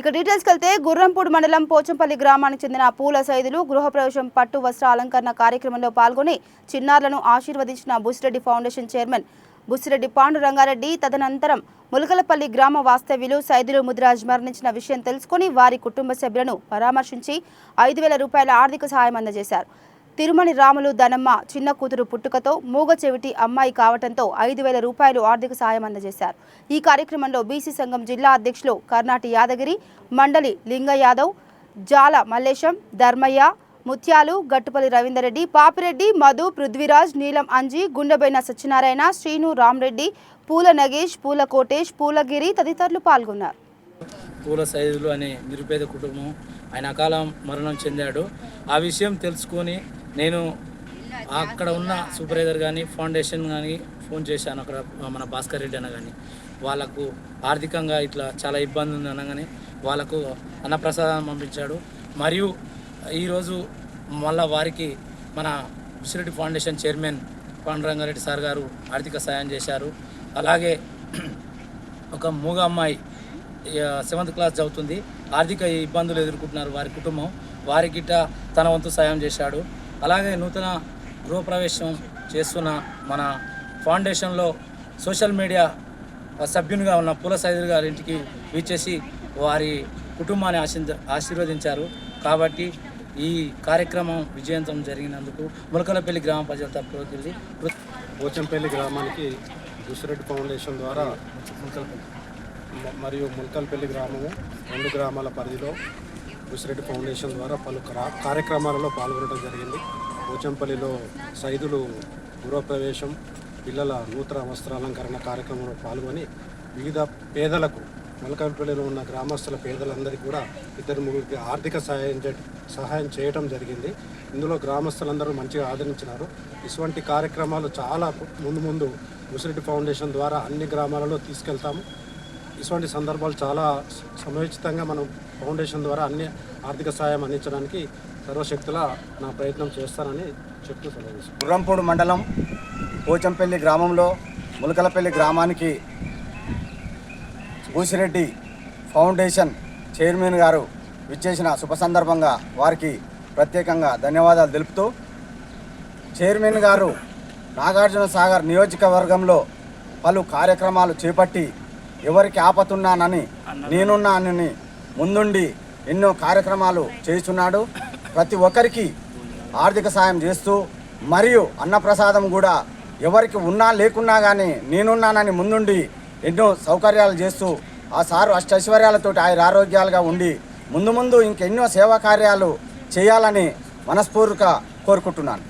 ఇక డీటెయిల్స్కి వెళ్తే గుర్రంపూడి మండలం పోచంపల్లి గ్రామానికి చెందిన పూల సైదులు గృహప్రవేశం పట్టు వస్త్ర అలంకరణ కార్యక్రమంలో పాల్గొని చిన్నారులను ఆశీర్వదించిన బుసిరెడ్డి ఫౌండేషన్ చైర్మన్. బుసిరెడ్డి పాండురంగారెడ్డి తదనంతరం ములకలపల్లి గ్రామ వాస్తవ్యులు సైదులు ముదిరాజ్ మరణించిన విషయం తెలుసుకుని వారి కుటుంబ సభ్యులను పరామర్శించి ఐదు వేల రూపాయల ఆర్థిక సహాయం అందజేశారు. తిరుమణి రాములు ధనమ్మ చిన్న కూతురు పుట్టుకతో మూగ చెవిటి అమ్మాయి కావటంతో ఐదు వేల రూపాయలు ఆర్థిక సాయం అందజేశారు. ఈ కార్యక్రమంలో బీసీ సంఘం జిల్లా అధ్యక్షులు కర్ణాటి యాదగిరి మండలి లింగ యాదవ్ జాల మల్లేశం ధర్మయ్య ముత్యాలు గట్టుపల్లి రవీందర్రెడ్డి పాపిరెడ్డి మధు పృథ్వీరాజ్ నీలం అంజి గుండెబైన సత్యనారాయణ శ్రీను రామ్రెడ్డి పూల నగేష్ పూల కోటేష్ పూలగిరి తదితరులు పాల్గొన్నారు. పూల సైజులు అనే నిరుపేద కుటుంబం ఆయన అకాల మరణం చెందాడు. ఆ విషయం తెలుసుకొని నేను అక్కడ ఉన్న సూపర్వైజర్ కానీ ఫౌండేషన్ కానీ ఫోన్ చేశాను అక్కడ మన భాస్కర్ రెడ్డి అన్న కానీ వాళ్ళకు ఆర్థికంగా ఇట్లా చాలా ఇబ్బంది ఉంది అనగానే వాళ్ళకు అన్నప్రసాదం పంపించాడు. మరియు ఈరోజు మళ్ళా వారికి మన Visireddy foundation chairman Pandurangareddy sir గారు ఆర్థిక సాయం చేశారు. అలాగే ఒక మూగ అమ్మాయి సెవెంత్ క్లాస్ చదువుతుంది. ఆర్థిక ఇబ్బందులు ఎదుర్కొంటున్నారు వారి కుటుంబం. వారి గిట్ట తన వంతు సాయం చేశాడు. అలాగే నూతన గృహప్రవేశం చేస్తున్న మన ఫౌండేషన్లో సోషల్ మీడియా సభ్యునిగా ఉన్న పూల సైదులు గారి ఇంటికి వీచేసి వారి కుటుంబాన్ని ఆశీర్ద ఆశీర్వదించారు. కాబట్టి ఈ కార్యక్రమం విజయంతం జరిగినందుకు ములకలపల్లి గ్రామ ప్రజల తరపున పోచంపల్లి గ్రామానికి దుసిరెడ్డి ఫౌండేషన్ ద్వారా మరియు ముల్కల్పల్లి గ్రామము రెండు గ్రామాల పరిధిలో దుసిరెడ్డి ఫౌండేషన్ ద్వారా పలు క్రా- కార్యక్రమాలలో పాల్గొనడం జరిగింది. పోచంపల్లిలో సైదులు గృహప్రవేశం పిల్లల నూతన వస్త్రాలంకరణ కార్యక్రమంలో పాల్గొని వివిధ పేదలకు ములకల్పల్లిలో ఉన్న గ్రామస్తుల పేదలందరికీ కూడా ఇద్దరు ముగ్గురికి ఆర్థిక సహాయం సహాయం చేయడం జరిగింది. ఇందులో గ్రామస్తులందరూ మంచిగా ఆదరించినారు. ఇటువంటి కార్యక్రమాలు చాలా ముందు ముందు ముసిరెడ్డి ఫౌండేషన్ ద్వారా అన్ని గ్రామాలలో తీసుకెళ్తాము. ఇటువంటి సందర్భాలు చాలా సమయోచితంగా మనం ఫౌండేషన్ ద్వారా అన్ని ఆర్థిక సహాయం అందించడానికి సర్వశక్తుల నా ప్రయత్నం చేస్తానని చెప్తూ సెలవు గుర్రంపూడి మండలం పోచంపల్లి గ్రామంలో ములకలపల్లి గ్రామానికి భూసిరెడ్డి ఫౌండేషన్ చైర్మన్ గారు విచ్చేసిన శుభ సందర్భంగా వారికి ప్రత్యేకంగా ధన్యవాదాలు తెలుపుతూ చైర్మన్ గారు నాగార్జున సాగర్ నియోజకవర్గంలో పలు కార్యక్రమాలు చేపట్టి ఎవరికి ఆపతున్నానని నేనున్నానని ముందుండి ఎన్నో కార్యక్రమాలు చేస్తున్నాడు ప్రతి ఒక్కరికి ఆర్థిక సాయం చేస్తూ మరియు అన్నప్రసాదం కూడా ఎవరికి ఉన్నా లేకున్నా కానీ నేనున్నానని ముందుండి ఎన్నో సౌకర్యాలు చేస్తూ ఆ సారు అష్టైశ్వర్యాలతో ఆయన ఆరోగ్యాలుగా ఉండి ముందు ముందు ఇంకెన్నో సేవా కార్యాలు చేయాలని మనస్ఫూర్తిగా కోరుకుంటున్నాను.